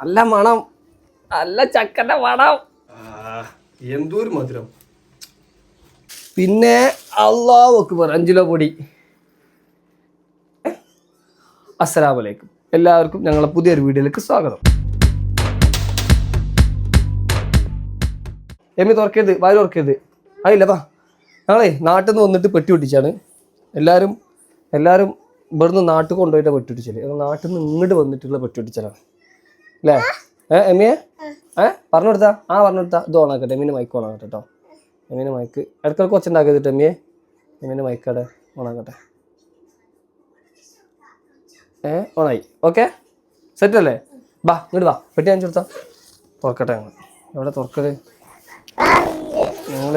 നല്ല മണം. നല്ല ചക്കന്റെ മണം. എന്തോരു മധുരം. പിന്നെ അള്ളാഹ് അക്ബർ അഞ്ചിലോ പൊടി. അസ്സലാമലൈക്കും. എല്ലാവർക്കും ഞങ്ങളെ പുതിയൊരു വീഡിയോയിലേക്ക് സ്വാഗതം. എമ്മി തുറക്കരുത് വാരി തുറക്കരുത്. ഞങ്ങളെ ഞങ്ങളേ നാട്ടിൽ നിന്ന് വന്നിട്ട് പെട്ടി പൊട്ടിച്ചാണ്. എല്ലാവരും എല്ലാവരും ഇവിടുന്ന് നാട്ടിൽ കൊണ്ടുപോയിട്ട് പെട്ടി പൊട്ടിച്ചാൽ നാട്ടിൽ നിന്ന് ഇങ്ങോട്ട് വന്നിട്ടുള്ള പെട്ടി പൊട്ടിച്ചലാണ്. അല്ലേ ഏ എമ്മിയെ ഏ പറഞ്ഞു കൊടുത്താ ആ പറഞ്ഞു കൊടുത്താ ഇത് ഓണാക്കട്ടെ എമ്മിന്റെ മൈക്ക് ഓണാക്കട്ടെ കേട്ടോ എമ്മിന്റെ മൈക്ക് ഇടയ്ക്കിടയ്ക്ക് ഒച്ചുണ്ടാക്കരുത് എമ്മിയെ എമ്മിന്റെ മൈക്കടെ ഓണാക്കട്ടെ ഏ ഓണായി ഓക്കെ സെറ്റ് അല്ലേ? ബാ ഇങ്ങോട്ട് വാ. പെട്ടി അഞ്ചു കൊടുത്താ. തുറക്കട്ടെ ഞങ്ങൾ എവിടെ തുറക്കൽ? ഞങ്ങൾ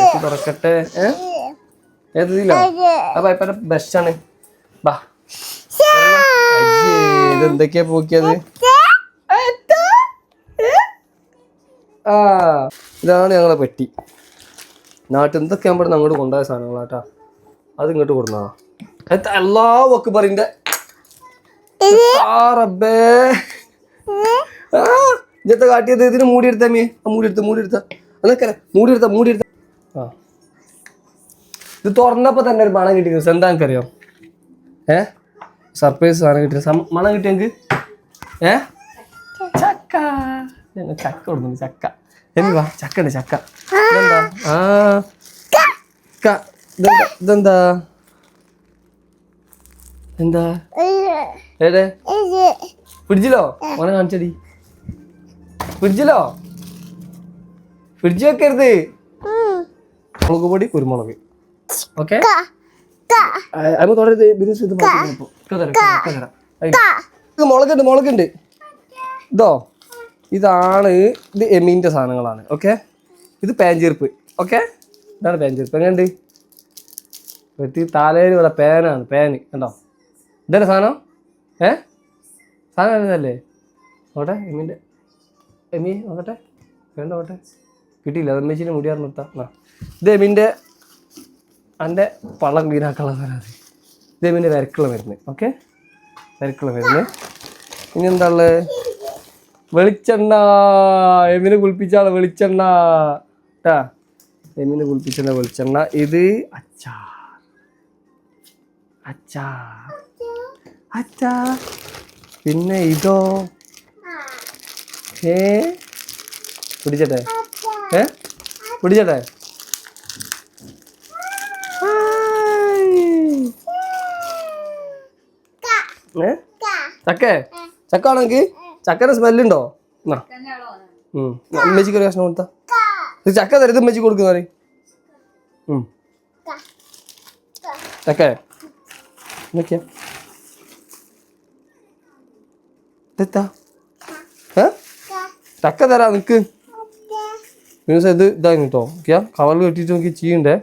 പെട്ടി തുറക്കട്ടെ. ഏ? ഏത് ഇതിലോ? ആ ബെസ്റ്റാണ് ബാ. ഇതെന്തൊക്കെയാ പോക്കിയത്? ആ ഇതാണ് ഞങ്ങളെ പെട്ടി. നാട്ടിൽ എന്തൊക്കെ ഞാൻ അങ്ങോട്ട് കൊണ്ടുപോയ സാധനങ്ങളാട്ടാ? അത് ഇങ്ങോട്ട് കൊടുന്നാ? എല്ലാ വക്കുബറിന്റെ റബ്ബേ. ആ ഇന്നത്തെ കാട്ടിയത്? ഇതിന് മൂടി എടുത്താ മീ ആ മൂടി എടുത്ത മൂടി എടുത്ത അതൊക്കെ മൂടി എടുത്ത മൂടി എടുത്ത ആ. ഇത് തുറന്നപ്പോ തന്നെ ഒരു മണം കിട്ടി എന്താ അറിയോ ഏ? സർപ്രൈസ് സാധനം കിട്ടി മണം കിട്ടിയെങ്കിൽ ഏ? ചക്ക. ഞങ്ങൾ ചക്ക കൊടുക്കുന്നു ചക്ക. എന്ത് വാ ചക്ക. ഉണ്ട് ചക്ക ഇതെന്താ? ആ. ഇതെന്താ? എന്താ? ഏടെ ഫ്രിഡ്ജിലോ? മോനെ കാണിച്ചടി. ഫ്രിഡ്ജിലോ? ഫ്രിഡ്ജ് വെക്കരുത്. മുളക് പൊടി കുരുമുളക്. ഓക്കെ? അമ്മ തുടരുത് ബിസിനസ്. ഇത് മുളകുണ്ട് മുളകുണ്ട്. ഇതോ? ഇതാണ് ഇത് എമീന്റെ സാധനങ്ങളാണ് ഓക്കെ ഇത് പാഞ്ചീർപ്പ് ഓക്കെ ഇതാണ് പാഞ്ചീർപ്പ് എങ്ങനെയുണ്ട്? വെട്ടി തലയിൽ ഇവിടെ പേനാണ് പേന് കണ്ടോ? ഇതല്ലേ സാധനം? ഏ? സാധനം ഇതല്ലേ? നോട്ടെ എമീന്റെ എമ്മി നോക്കട്ടെ വേണ്ട നോട്ടെ കിട്ടിയില്ല അത് അമ്മച്ചിന്റെ മുടിയാർ നിർത്താം ആ ഇത് എമീന്റെ എന്റെ പള്ളം വീനാക്കുള്ള സാധനം ഇത് എമീന്റെ വരക്കുള്ള മരുന്ന് ഓക്കെ വരക്കുള്ള മരുന്ന്. ഇനി എന്താ ഉള്ളത്? വെളിച്ചെണ്ണ. എമിനെ കുളിപ്പിച്ചാണ് വെളിച്ചെണ്ണ. കേട്ടാ എമിനെ കുളിപ്പിച്ചുള്ള വെളിച്ചെണ്ണ. ഇത് അച്ചാർ. അച്ചാർ. അച്ചാർ. പിന്നെ ഇതോ? ഏ? പിടിച്ചട്ടെ ഏ? പിടിച്ചട്ടെ ഏ? ചക്കേ? ചക്ക ചക്കയുടെ സ്മെല്ലുണ്ടോ. അമ്മച്ചിക്ക് ഒരു കഷ്ണം കൊടുത്താ. ഇത് ചക്ക തരുത് അമ്മച്ചി കൊടുക്കുന്ന ചക്ക നോക്കിയാ ഇതെത്താ? ഏ? ചക്ക തരാ നിക്ക്. മീൻസ് ഇത് ഇതായി കേട്ടോ ഓക്കെയാ കവറിൽ കെട്ടിയിട്ട് നോക്കി ചെയ്യണ്ടേ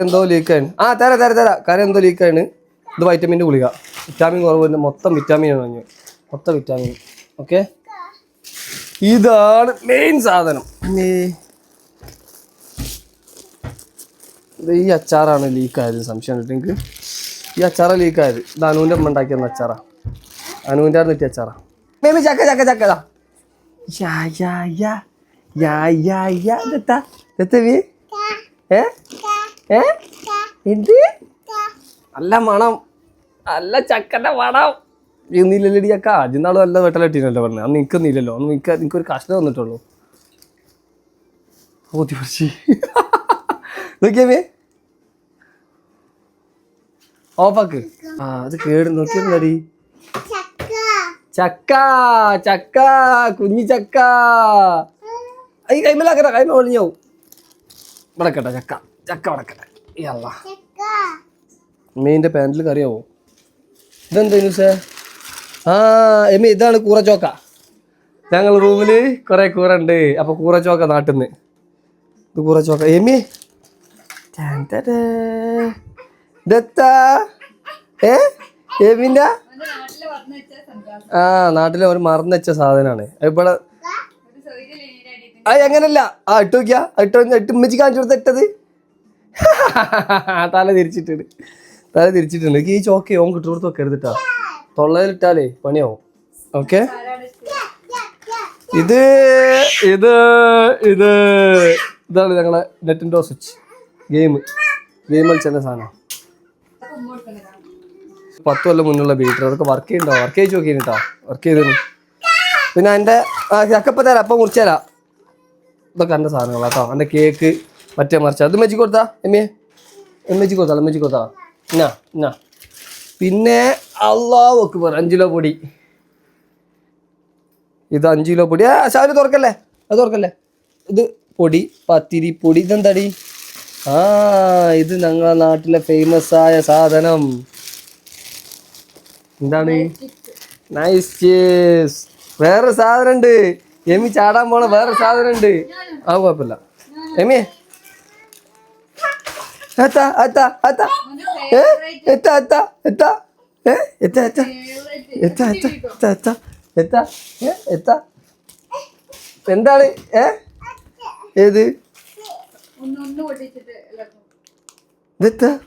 എന്തോ ലീക്കാണ് ആ തരാം തരാം തരാ. കാര്യം എന്തോ ലീക്കാണ് ഇത് വൈറ്റമിന്റെ ഗുളിക. വിറ്റാമിൻ കുറവ് മൊത്തം വിറ്റാമിൻ ആണ് മൊത്തം വിറ്റാമിൻ ഓക്കെ ഇതാണ് മെയിൻ സാധനം. ഈ അച്ചാറാണ് ലീക്കായത് സംശയം ഉണ്ട് എനിക്ക് ഈ അച്ചാറ ലീക്കായത് ഇത് അനുവിന്റെ അമ്മ ഉണ്ടാക്കിയ അച്ചാറാ. അനുവിന്റെ ആണ് കിട്ടിയ അച്ചാറാ. മേമി ചക്ക ചക്ക ചക്കതാ യാ യാ യാ. യാ യാ യാ. ഏ? ഏ? എന്ത്? നല്ല മണം. നല്ല ചക്കന്റെ മണം. ഇന്നില്ലല്ലടി ചക്ക അജിന്നാൾ നല്ല വെട്ടലട്ടിനല്ലോ പറഞ്ഞത് അന്ന് നിൽക്കുന്നില്ലല്ലോ അന്ന് നിൽക്ക നിനക്കൊരു കഷ്ടം വന്നിട്ടുള്ളൂ ഓതി പറിച്ച് നോക്കിയേ ഓഫാക്ക് ആ അത് കേട് നോക്കിയടി ചക്ക. ചക്ക. കുഞ്ഞി ചക്ക. ഈ കൈമലാക്കട്ടെ കൈമ ഒളിഞ്ഞാവും വടക്കട്ടെ ചക്ക. ചക്ക വടക്കട്ടെ. ഈ അല്ല മീന്റെ പാന്റിൽ കറിയാവോ. ഇതെന്താ ന്യൂസേ ആ എമ്മി ഇതാണ് കൂറച്ചോക്ക. ഞങ്ങൾ റൂമിൽ കുറേ കൂറ ഉണ്ട് അപ്പോൾ കൂറച്ചോക്ക. നാട്ടിൽ നിന്ന് ഇത് കൂറച്ചോക്ക എമ്മി ഏ? എമ്മിന്റെ ആ നാട്ടിലെ ഒരു മറന്നു വെച്ച സാധനമാണ് ഇവിടെ ആ എങ്ങനല്ല? ആ ഇട്ട് നോക്കിയാ. ഇട്ട് ഇട്ട് ഉമ്മച്ചി കാണിച്ചു കൊടുത്ത ഇട്ടത്. തല തിരിച്ചിട്ടുണ്ട്. തല തിരിച്ചിട്ടുണ്ട്. ഈ ചോക്ക് ഓൻ കിട്ടുകൊടുത്ത് വെക്കരുതിട്ടാ തൊള്ളയിലിട്ടാലേ പണിയാവും. ഓക്കെ ഇത് ഇത് ഇത് ഇതാണ് ഞങ്ങളെ നെറ്റിൻഡോ സ്വിച്ച് ഗെയിം ഗെയിം കളിച്ചെന്ന സാധനം. പത്ത് കൊല്ലം മുന്നുള്ള ബീറ്റർ അതൊക്കെ വർക്ക് ചെയ്യണ്ടോ? വർക്ക് ചെയ്ത് നോക്കി കേട്ടോ വർക്ക് ചെയ്തിരുന്നു പിന്നെ എന്റെ ചക്കപ്പം തരാം. അപ്പം മുറിച്ചേരാ. ഇതൊക്കെ എന്റെ സാധനങ്ങളാ കേട്ടോ എന്റെ കേക്ക് മറ്റേ മറിച്ച. അത് മെച്ചി കൊടുത്താ? എമ്മയെ? കൊടുത്താ? എമ്മച്ചി കൊടുത്താ? എന്നാ എന്നാ പിന്നെ അള്ളാ അക്ബർ അഞ്ച് കിലോ പൊടി. ഇത് അഞ്ച് കിലോ പൊടി. ആ ശാരി തുറക്കല്ലേ? അത് തുറക്കല്ലേ? ഇത് പൊടി പത്തിരി പൊടി ഇതെന്താടി? ആ ഇത് ഞങ്ങളെ നാട്ടിലെ ഫേമസ് ആയ സാധനം. എന്താണ്? നൈസ് ചീസ് വേറെ സാധനം ഉണ്ട് എമി ചാടാൻ പോണ വേറെ സാധനം ഉണ്ട് ആ കുഴപ്പമില്ല. എമി? എത്താ എത്താ എത്താ എത്താ എത്താ എത്താ? ഏ? എത്താ എത്താ? എത്താ എത്താ എത്താ എത്താ? എത്താ? ഏ? എത്താ? എന്താണ്? ഏ? ഏത്? ഇതെത്താ?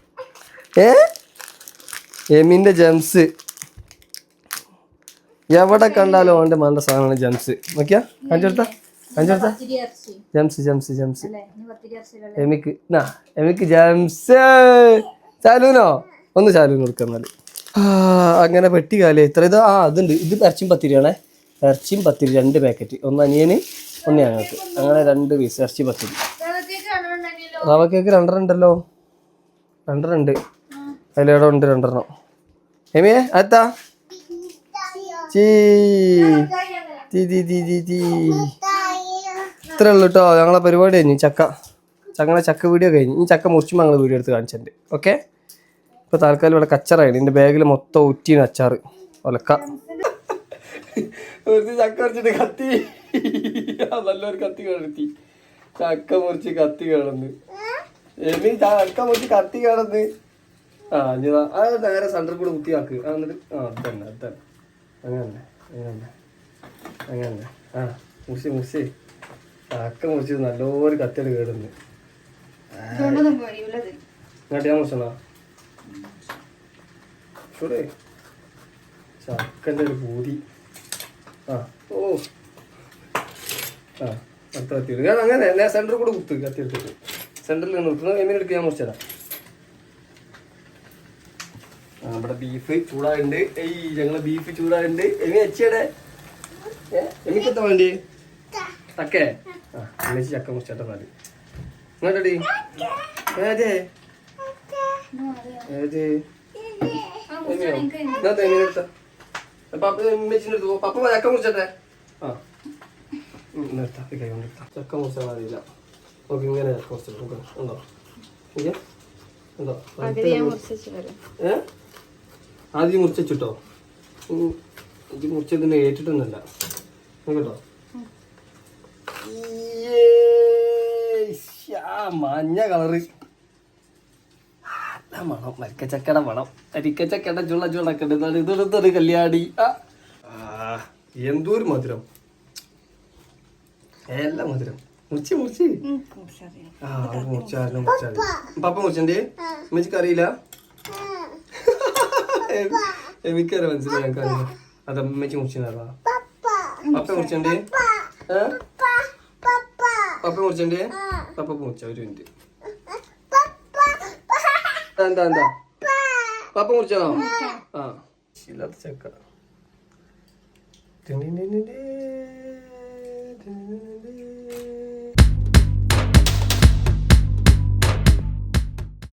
ഏ? എമിന്റെ ജംസ്. എവിടെ കണ്ടാലും അവന്റെ മണ്ട സാധനമാണ് ജംസ്. നോക്കിയാ? കാണിച്ചെടുത്ത? കാണിച്ചെടുത്ത? ജംസ് ജംസ് ജംസ്. എമിക്ക് നാ എമിക്ക് ജംസ്. ചാലൂനോ ഒന്ന് ചാലൂന് കൊടുക്കുന്നാൽ അങ്ങനെ പെട്ടി കാലേ ഇത്ര ഇത് ആ അതുണ്ട്. ഇത് ഇറച്ചിയും പത്തിരിയാണേ. ഇറച്ചിയും പത്തിരി രണ്ട് പാക്കറ്റ്. ഒന്ന് അനിയന് ഒന്ന് ഞങ്ങൾക്ക്. അങ്ങനെ രണ്ട് പീസ് ഇറച്ചി പത്തിരി. റവ കേക്ക് രണ്ടെണ്ണം ഉണ്ടല്ലോ രണ്ടെണ്ണം ഉണ്ട് അതിലേടെ ഉണ്ട് രണ്ടെണ്ണം. എമിയെ അത്താ? ചീ. തീ തീ തീ ഇത്രേ കേട്ടോ ഞങ്ങളെ പരിപാടി കഴിഞ്ഞു. ചക്ക. ചങ്ങളെ ചക്ക വീഡിയോ കഴിഞ്ഞു. ഈ ചക്ക മുറിച്ചുമ്പോൾ ഞങ്ങൾ വീഡിയോ എടുത്ത് കാണിച്ചിട്ടുണ്ട്. ഓക്കെ? ഇപ്പോൾ താൽക്കാലം ഇവിടെ കച്ചറായി എന്റെ ബാഗിൽ മൊത്തം ഉറ്റീന് അച്ചാറ്. ഒലക്ക. ചക്ക മുറിച്ചിട്ട് കത്തി. നല്ലൊരു കത്തി കിടത്തി. ചക്ക മുറിച്ച് കത്തി കിടന്ന്. എമി ചക്ക മുറിച്ച് കത്തി കിടന്ന്. ആ ഇനി ദാ, ആ നേരെ സെന്ററിൽ കൂടെ കുത്തിയാക്ക് ആ എന്നിട്ട് ആ അത് തന്നെ അങ്ങനെ അങ്ങനെ അങ്ങനെ അങ്ങനെ ആ മുസി മുസി ചക്ക മുറിച്ച് നല്ലൊരു കത്തിയാണ് കേടുന്നു ഇങ്ങോട്ട് ഞാൻ മുറിച്ചണോ ഷുറേ ചക്കന്റെ ഒരു പൂതി ആ ഓ ആ അടുത്ത കത്തി ഞാൻ അങ്ങനെ ഞാൻ സെന്ററിൽ കൂടെ കുത്ത് കത്തി എടുത്തിട്ട് സെന്ററിൽ നിർത്തുന്നത് എങ്ങനെ എടുക്കുക ഞാൻ മുറിച്ചതാ ആ ഇവിടെ ബീഫ് ചൂടാണ്ട് ഏയ് ഞങ്ങളെ ബീഫ് ചൂടാണ്ട് എങ്ങനെ വെച്ചേടെ എനിക്കെത്താ വേണ്ടി? തക്കേ? ആ എന്നെ ചക്ക മുറിച്ചേട്ടാ മതി ഇങ്ങോട്ടടി. ഏതേ? ഏത്? എടുത്ത മെച്ചിന്റെ അടുത്ത് പപ്പ വാ, ചക്ക മുറിച്ചട്ടെ ആ ഉം, നിർത്താം ഈ കൈ കൊണ്ട് നിർത്താം ചക്ക മുറിച്ചാൽ അറിയില്ല നോക്കി ഇങ്ങനെ ചക്ക മുറിച്ചിട്ട് നോക്ക്. ഉണ്ടോ ഇയ്യ? ഉണ്ടോ ഏ ആദ്യം മുറിച്ചിട്ടോ ഇത് മുറിച്ചതിന് ഏറ്റിട്ടൊന്നുമല്ല കേട്ടോ മഞ്ഞ കളറ് ആ മണം മരിക്കച്ചക്കട മണം. അരിക്കച്ചക്കട ചുള്ള ചുള്ളക്കട ഇതെടുത്തൊരു കല്യാണി. ആ. എന്തോരു മധുരം. എല്ലാം മധുരം. മുറിച്ച് മുറിച്ച് ആ മുറിച്ചാലും മുറിച്ചാലും പപ്പ മുറിച്ചണ്ടേ അമ്മച്ചിക്ക് അറിയില്ല? എനിക്കറിയാം മനസ്സിലായി ഞങ്ങൾക്ക് അത് അമ്മച്ചി മുറിച്ചാ പപ്പ. മുറിച്ചണ്ടേ ഏ? പപ്പ. മുറിച്ചണ്ടേ പപ്പ മുറിച്ച ഒരു മിനിറ്റ്. 안다 안다 빠빠 빠빠 물잖아 응. 어 실라도 잘까 드니니니니 드니니니니